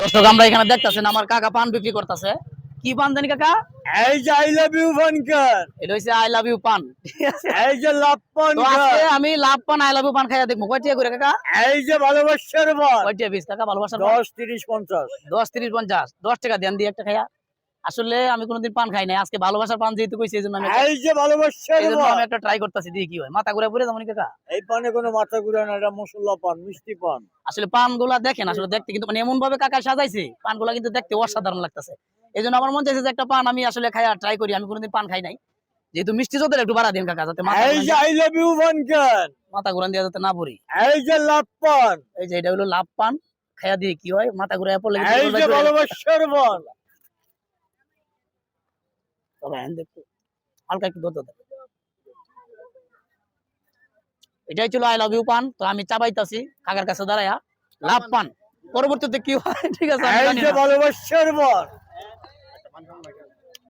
দর্শক আমরা এখানে দেখতেছেন আমার কাকা পান বিক্রি করতেছে। কি পান জানি কাকা? এই যে আই লাভ ইউ ফানকার এটা হইছে আই লাভ ইউ পান। ঠিক আছে? এই যে লাভ তো আজকে আমি লাভ পান আই লাভ ইউ পান খাইয়া দেখব। কয়টা করে কাকা? এই যে ভালোবাসার বল কয়টা পিস টাকা ভালোবাসার পান? দশ তিরিশ পঞ্চাশ। দশ তিরিশ পঞ্চাশ। দশ টাকা দেন দিয়ে একটা খাইয়া। আসলে আমি কোনোদিন পান খাই নাই। আজকে ভালোবাসার পান যেহেতু কইছি এই জন্য আমি এই যে ভালোবাসার এই আমি একটা ট্রাই করতেছি দিয়ে কি হয়। মাথা ঘুরে পড়ে যেমন কাকা। এই পানে কোনো মাথা ঘুরে না এটা মশলা পান মিষ্টি পান। আসলে পানগুলা দেখেন আসলে দেখতে কিন্তু মানে এমন ভাবে কাকা সাজাইছে পানগুলা কিন্তু দেখতে অসাধারণ লাগতেছে। এই জন্য আমার মন চাইছে যে একটা পান আমি আসলে খাইয়া ট্রাই করি আমি কোনোদিন পান খাই নাই। যেহেতু মিষ্টি যতের একটু বাড়া দিন কাকা যাতে মাথা এই যে আই লাভ ইউ ফানকার মাথা ঘুরান দিয়ে যাতে না পড়ি এই যে লাভ পান। এই যে এটা হলো লাভ পান খাইয়া দিয়ে কি হয় মাথা ঘুরে পড়লে এই যে ভালোবাসার বল তবে হালকা একটু দেবে। এটাই ছিল আই লাভ ইউ পান। তো আমি চাবাইতাছি কাকার কাছে দাঁড়ায়া। লাভ পান। পরবর্তীতে কি হয় ঠিক আছে। ভালোবাসার বল